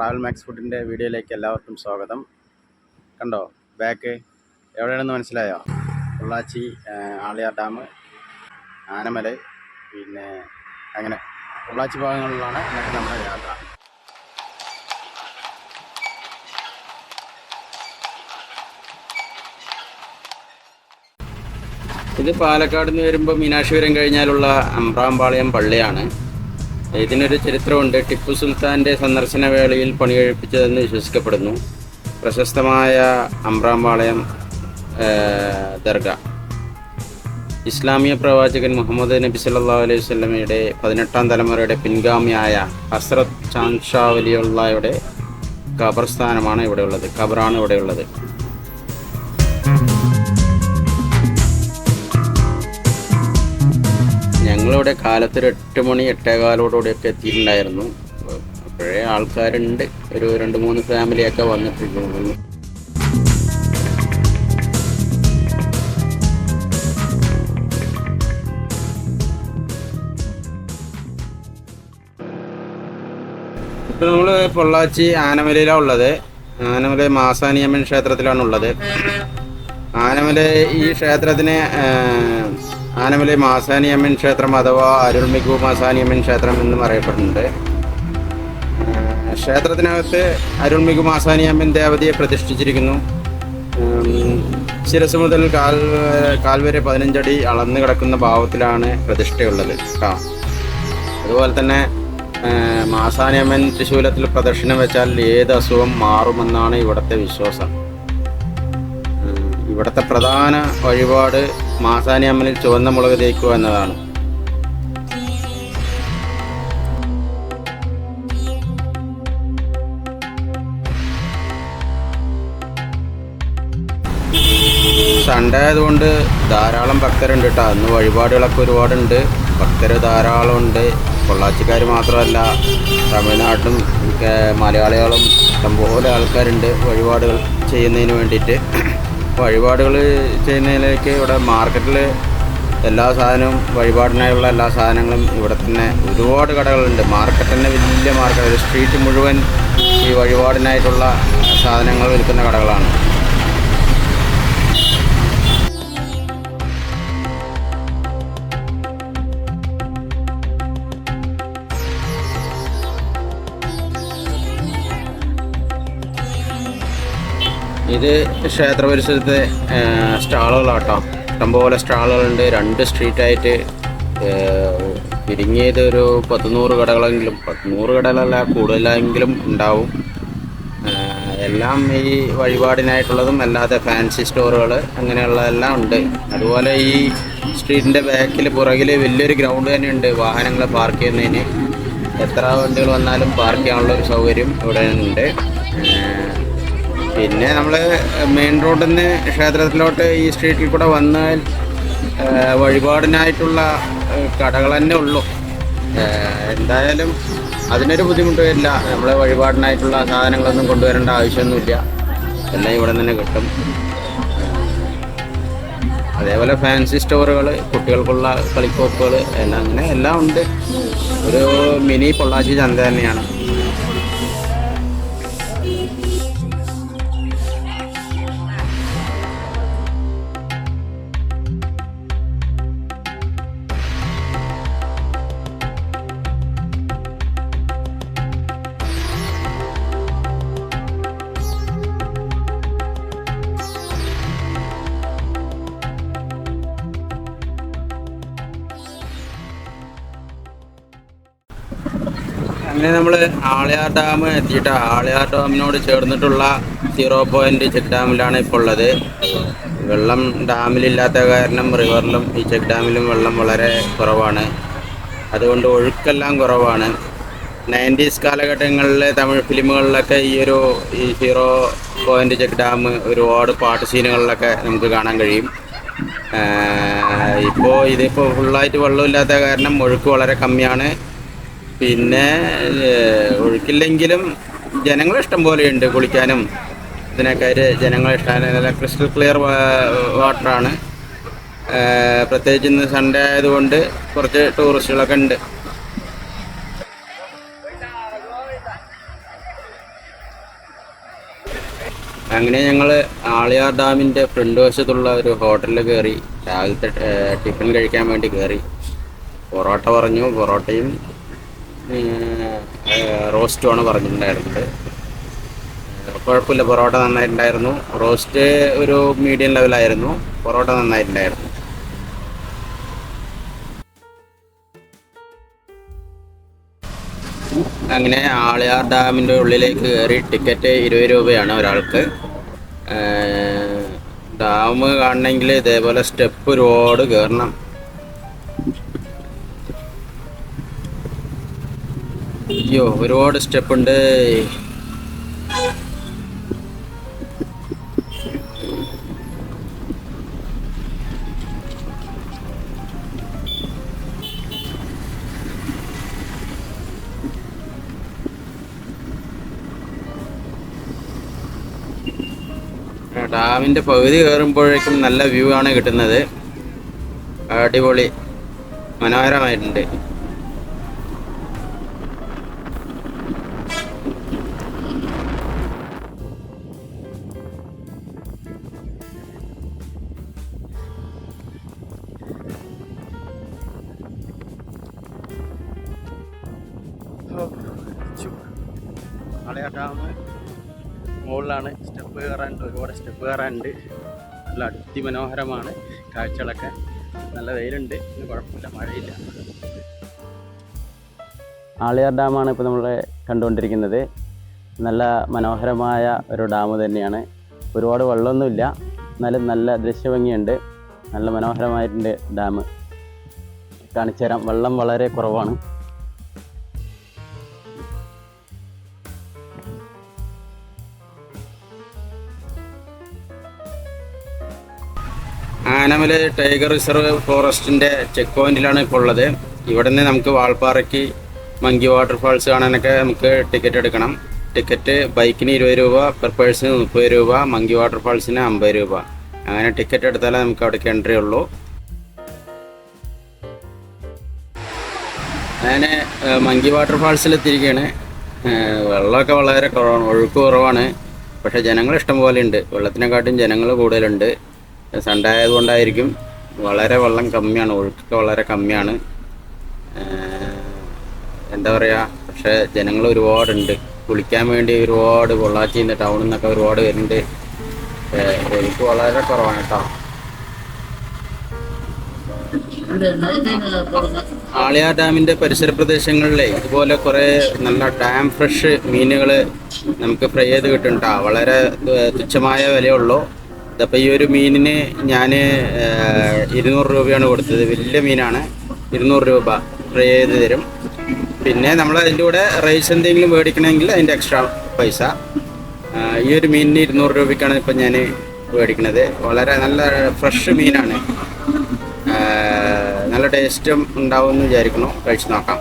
Travel max ഫുഡിന്റെ വീഡിയോയിലേക്ക് എല്ലാവർക്കും സ്വാഗതം. കണ്ടോ ബാക്ക് എവിടെയാണെന്ന് മനസ്സിലായോ? പൊള്ളാച്ചി ആളിയാർ ഡാം ആനമല പിന്നെ അങ്ങനെ പൊള്ളാച്ചി ഭാഗങ്ങളിലാണ് ഇന്നത്തെ നമ്മുടെ യാത്ര. ഇത് പാലക്കാട് നിന്ന് വരുമ്പോൾ മീനാക്ഷിപുരം കഴിഞ്ഞാലുള്ള അമ്പ്രാമ്പാളയം പള്ളിയാണ്. ഇതിനൊരു ചരിത്രമുണ്ട്. ടിപ്പു സുൽത്താന്റെ സന്ദർശന വേളയിൽ പണി കഴിപ്പിച്ചതെന്ന് വിശ്വസിക്കപ്പെടുന്നു. പ്രശസ്തമായ അമ്രാംപാളയം ദർഗ. ഇസ്ലാമിക പ്രവാചകൻ മുഹമ്മദ് നബി സല്ലാ അലൈഹി സ്വലമയുടെ പതിനെട്ടാം തലമുറയുടെ പിൻഗാമിയായ ഹസ്രത് ചാൻഷാ വലിയുള്ളയുടെ ഖബർസ്ഥാനമാണ് ഇവിടെയുള്ളത്. ഖബറാണ് ഇവിടെയുള്ളത്. ഞങ്ങളിവിടെ കാലത്ത് ഒരു എട്ട് മണി എട്ടേകാലോടുകൂടിയൊക്കെ എത്തിയിട്ടുണ്ടായിരുന്നു. അപ്പോഴേ ആൾക്കാരുണ്ട്. ഒരു രണ്ട് മൂന്ന് ഫാമിലിയൊക്കെ വന്നിട്ടുണ്ട് ഇപ്പൊ നമ്മൾ പൊള്ളാച്ചി ആനമലയിലാണ് ഉള്ളത്. ആനമല മാസാനിയമ്മൻ ക്ഷേത്രത്തിലാണ് ഉള്ളത്. ആനമല ഈ ക്ഷേത്രത്തിന് ആനമല മാസാനിയമ്മൻ ക്ഷേത്രം അഥവാ അരുൾമികു മാസാനിയമ്മൻ ക്ഷേത്രം എന്നും അറിയപ്പെടുന്നുണ്ട് ക്ഷേത്രത്തിനകത്ത് അരുൾമികു മാസാനിയമ്മൻ ദേവതയെ പ്രതിഷ്ഠിച്ചിരിക്കുന്നു. ശിരസ് മുതൽ കാൽ കാൽവരെ പതിനഞ്ചടി അളന്നു കിടക്കുന്ന ഭാവത്തിലാണ് പ്രതിഷ്ഠയുള്ളത്. ആ അതുപോലെ തന്നെ മാസാനിയമ്മൻ തൃശൂലത്തിൽ പ്രദക്ഷിണം വെച്ചാൽ ഏത് അസുഖം മാറുമെന്നാണ് ഇവിടുത്തെ വിശ്വാസം. ഇവിടുത്തെ പ്രധാന വഴിപാട് മാസാനി അമ്മനിൽ ചുവന്ന മുളക് തേക്കുക എന്നതാണ്. സൺഡേ ധാരാളം ഭക്തരുണ്ട് കേട്ടോ അന്ന് വഴിപാടുകളൊക്കെ ഒരുപാടുണ്ട്. ഭക്തർ ധാരാളം ഉണ്ട് പൊള്ളാച്ചിക്കാർ മാത്രമല്ല തമിഴ്നാട്ടിലും ഒക്കെ മലയാളികളും ഇഷ്ടംപോലെ ആൾക്കാരുണ്ട് വഴിപാടുകൾ ചെയ്യുന്നതിന് വേണ്ടിയിട്ട്. വഴിപാടുകൾ ചെയ്യുന്നതിലേക്ക് ഇവിടെ മാർക്കറ്റിൽ എല്ലാ സാധനവും വഴിപാടിനായുള്ള എല്ലാ സാധനങ്ങളും ഇവിടെ തന്നെ ഒരുപാട് കടകളുണ്ട്. മാർക്കറ്റ് തന്നെ വലിയ മാർക്കറ്റ് സ്ട്രീറ്റ് മുഴുവൻ ഈ വഴിപാടിനായിട്ടുള്ള സാധനങ്ങൾ വിൽക്കുന്ന കടകളാണ്. ഇത് ക്ഷേത്ര പരിസരത്തെ സ്റ്റാളുകളാട്ടോ. ഇഷ്ടംപോലെ സ്റ്റാളുകളുണ്ട്. രണ്ട് സ്ട്രീറ്റായിട്ട് പിരിങ്ങിയത് ഒരു പത്തുനൂറ് കടകളെങ്കിലും പത്തുനൂറ് കടകളല്ല കൂടുതലെങ്കിലും ഉണ്ടാവും. എല്ലാം ഈ വഴിപാടിനായിട്ടുള്ളതും അല്ലാതെ ഫാൻസി സ്റ്റോറുകൾ അങ്ങനെയുള്ളതെല്ലാം ഉണ്ട്. അതുപോലെ ഈ സ്ട്രീറ്റിന്റെ ബാക്കിൽ പുറകിൽ വലിയൊരു ഗ്രൗണ്ട് തന്നെയുണ്ട്. വാഹനങ്ങൾ പാർക്ക് ചെയ്യുന്നതിന്. എത്ര വണ്ടികൾ വന്നാലും പാർക്ക് ചെയ്യാനുള്ള ഒരു സൗകര്യം ഇവിടെ ഉണ്ട്. പിന്നെ നമ്മൾ മെയിൻ റോഡിൽ നിന്ന് ക്ഷേത്രത്തിലോട്ട് ഈ സ്ട്രീറ്റിൽ കൂടെ വന്നാൽ വഴിപാടിനായിട്ടുള്ള കടകൾ തന്നെ ഉള്ളൂ. എന്തായാലും അതിനൊരു ബുദ്ധിമുട്ട് വരില്ല നമ്മൾ വഴിപാടിനായിട്ടുള്ള സാധനങ്ങളൊന്നും കൊണ്ടുവരേണ്ട ആവശ്യമൊന്നുമില്ല. എല്ലാം ഇവിടെ തന്നെ കിട്ടും. അതേപോലെ ഫാൻസി സ്റ്റോറുകൾ കുട്ടികൾക്കുള്ള കളിക്കോപ്പുകൾ എല്ലാം അങ്ങനെ എല്ലാം ഉണ്ട്. ഒരു മിനി പൊള്ളാച്ചി ചന്ത തന്നെയാണ്. അങ്ങനെ നമ്മൾ ആളിയാർ ഡാം എത്തിയിട്ട് ആളിയാർ ഡാമിനോട് ചേർന്നിട്ടുള്ള സീറോ പോയിന്റ് ചെക്ക് ഡാമിലാണ് ഇപ്പോൾ ഉള്ളത് വെള്ളം ഡാമിലില്ലാത്ത കാരണം റിവറിലും ഈ ചെക്ക് ഡാമിലും വെള്ളം വളരെ കുറവാണ്. അതുകൊണ്ട് ഒഴുക്കെല്ലാം കുറവാണ്. നയന്റീസ് കാലഘട്ടങ്ങളിലെ തമിഴ് ഫിലിമുകളിലൊക്കെ ഈ ഒരു ഈ സീറോ പോയിന്റ് ചെക്ക് ഡാം ഒരുപാട് പാട്ട് സീനുകളിലൊക്കെ നമുക്ക് കാണാൻ കഴിയും. ഇപ്പോൾ ഇതിപ്പോൾ ഫുള്ളായിട്ട് വെള്ളമില്ലാത്ത കാരണം ഒഴുക്ക് വളരെ കമ്മിയാണ്. പിന്നെ ഒഴുക്കില്ലെങ്കിലും ജനങ്ങൾ ഇഷ്ടം പോലെയുണ്ട് കുളിക്കാനും. ഇതിനൊക്കെ ജനങ്ങൾ ഇഷ്ടമാണ്. നല്ല ക്രിസ്റ്റൽ ക്ലിയർ വാട്ടറാണ്. പ്രത്യേകിച്ച് ഇന്ന് സൺഡേ ആയതുകൊണ്ട് കുറച്ച് ടൂറിസ്റ്റുകളൊക്കെ ഉണ്ട്. അങ്ങനെ ഞങ്ങൾ ആളിയാർ ഡാമിന്റെ ഫ്രണ്ട് വശത്തുള്ള ഒരു ഹോട്ടലിൽ കയറി. രാവിലത്തെ ടിഫിൻ കഴിക്കാൻ വേണ്ടി കയറി. പൊറോട്ട പറഞ്ഞു പൊറോട്ടയും റോസ്റ്റുമാണ് പറഞ്ഞിട്ടുണ്ടായിരുന്നത്. കുഴപ്പമില്ല പൊറോട്ട നന്നായിട്ടുണ്ടായിരുന്നു. റോസ്റ്റ് ഒരു മീഡിയം ലെവലായിരുന്നു പൊറോട്ട നന്നായിട്ടുണ്ടായിരുന്നു. അങ്ങനെ ആളിയാർ ഡാമിന്റെ ഉള്ളിലേക്ക് കയറി ടിക്കറ്റ് ഇരുപത് രൂപയാണ് ഒരാൾക്ക്. ഡാം കാണണമെങ്കിൽ ഇതേപോലെ സ്റ്റെപ്പ് ഒരുപാട് കയറണം. അയ്യോ ഒരുപാട് സ്റ്റെപ്പ് ഉണ്ട് ഡാമിന്റെ പകുതി കയറുമ്പോഴേക്കും നല്ല വ്യൂ ആണ് കിട്ടുന്നത്. അടിപൊളി. മനോഹരമായിട്ടുണ്ട്. സ്റ്റെപ്പ് കയറാനുണ്ട് ഒരുപാട് സ്റ്റെപ്പ് കയറാനുണ്ട്. നല്ല അതിമനോഹരമാണ് കാഴ്ചകളൊക്കെ. നല്ല വെയിലുണ്ട് പിന്നെ കുഴപ്പമില്ല മഴയില്ല. ആളിയാർ ഡാമാണ് ഇപ്പോൾ നമ്മൾ കണ്ടുകൊണ്ടിരിക്കുന്നത്. നല്ല മനോഹരമായ ഒരു ഡാം തന്നെയാണ്. ഒരുപാട് വെള്ളമൊന്നുമില്ല. എന്നാലും നല്ല ദൃശ്യഭംഗിയുണ്ട്. നല്ല മനോഹരമായിട്ടുണ്ട് ഡാം. കാണിച്ചു തരാം വെള്ളം വളരെ കുറവാണ്. ആനമല ടൈഗർ റിസർവ് ഫോറസ്റ്റിന്റെ ചെക്ക് പോയിന്റിലാണ് ഇപ്പോൾ ഉള്ളത്. ഇവിടെ നിന്ന് നമുക്ക് വാൾപ്പാറയ്ക്ക് മങ്കി വാട്ടർഫാൾസ് കാണാനൊക്കെ നമുക്ക് ടിക്കറ്റ് എടുക്കണം. ടിക്കറ്റ് ബൈക്കിന് ഇരുപത് രൂപ പെർ പേഴ്സിന് മുപ്പത് രൂപ മങ്കി വാട്ടർഫാൾസിന് അമ്പത് രൂപ. അങ്ങനെ ടിക്കറ്റ് എടുത്താലേ നമുക്ക് അവിടേക്ക് എൻട്രി ഉള്ളൂ. ഞാൻ മങ്കി വാട്ടർഫാൾസിൽ എത്തിയിരിക്കുകയാണ് വെള്ളമൊക്കെ വളരെ കുറവാണ് ഒഴുക്ക് കുറവാണ്. പക്ഷേ ജനങ്ങൾ ഇഷ്ടം പോലെ ഉണ്ട്. വെള്ളത്തിനെക്കാട്ടും ജനങ്ങൾ കൂടുതലുണ്ട്. സൺഡേ വളരെ വെള്ളം കമ്മിയാണ് ഒഴുക്കൊക്കെ വളരെ കമ്മിയാണ്. എന്താ പറയുക പക്ഷേ ജനങ്ങൾ ഒരുപാടുണ്ട്. കുളിക്കാൻ വേണ്ടി ഒരുപാട് പൊള്ളാച്ചിയിൽ നിന്ന് ടൗണിൽ നിന്നൊക്കെ ഒരുപാട് വരുന്നുണ്ട്. എനിക്ക് വളരെ കുറവാണ് കേട്ടോ. ആളിയാർ ഡാമിന്റെ പരിസര പ്രദേശങ്ങളിലെ ഇതുപോലെ കുറെ നല്ല ഡാം ഫ്രഷ് മീനുകൾ നമുക്ക് ഫ്രൈ ചെയ്ത് കിട്ടും കേട്ടോ. വളരെ തുച്ഛമായ വിലയുള്ളൂ ഇതപ്പോൾ ഈ ഒരു മീനിന് ഞാൻ ഇരുന്നൂറ് രൂപയാണ് കൊടുത്തത്. വലിയ മീനാണ്. ഇരുന്നൂറ് രൂപ ഫ്രൈ ചെയ്ത് തരും. പിന്നെ നമ്മൾ അതിന്റെ കൂടെ റൈസ് എന്തെങ്കിലും മേടിക്കണമെങ്കിൽ അതിന്റെ എക്സ്ട്രാ പൈസ. ഈ ഒരു മീനിന് ഇരുന്നൂറ് രൂപയ്ക്കാണ് ഇപ്പം ഞാൻ മേടിക്കുന്നത് വളരെ നല്ല ഫ്രഷ് മീനാണ്. നല്ല ടേസ്റ്റും ഉണ്ടാവും എന്ന് വിചാരിക്കണം കഴിച്ച് നോക്കാം.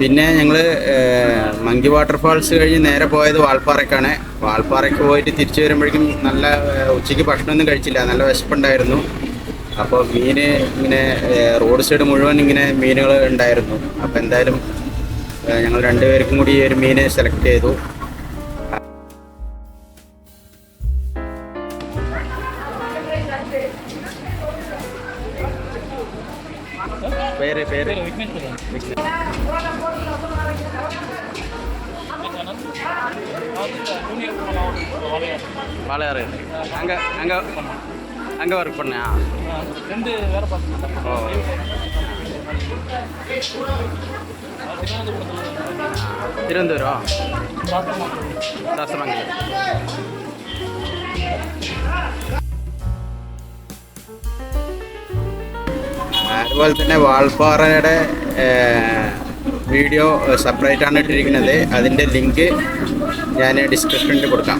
പിന്നെ ഞങ്ങൾ മങ്കി വാട്ടർഫാൾസ് കഴിഞ്ഞ് നേരെ പോയത് വാൾപ്പാറയ്ക്കാണ് വാൾപ്പാറയ്ക്ക് പോയിട്ട് തിരിച്ചു വരുമ്പോഴേക്കും നല്ല ഉച്ചയ്ക്ക് ഭക്ഷണമൊന്നും കഴിച്ചില്ല. നല്ല വിശപ്പുണ്ടായിരുന്നു. അപ്പോൾ മീൻ ഇങ്ങനെ റോഡ് സൈഡ് മുഴുവൻ ഇങ്ങനെ മീനുകൾ ഉണ്ടായിരുന്നു. അപ്പോൾ എന്തായാലും ഞങ്ങൾ രണ്ടുപേർക്കും കൂടി ഒരു മീനെ സെലക്ട് ചെയ്തു. வாழையாறு அங்கே அங்கே அங்கே ஒர்க் பண்ணா ரெண்டு வேலை பார்த்துட்டு ஓ തിരുവനന്തപുരം ശാസ്ത്രമംഗലം അതുപോലെ തന്നെ വാൾപ്പാറയുടെ വീഡിയോ സെപ്പറേറ്റ് ആണ് ഇട്ടിരിക്കുന്നത് അതിൻ്റെ ലിങ്ക് ഞാൻ ഡിസ്ക്രിപ്ഷനിൽ കൊടുക്കാം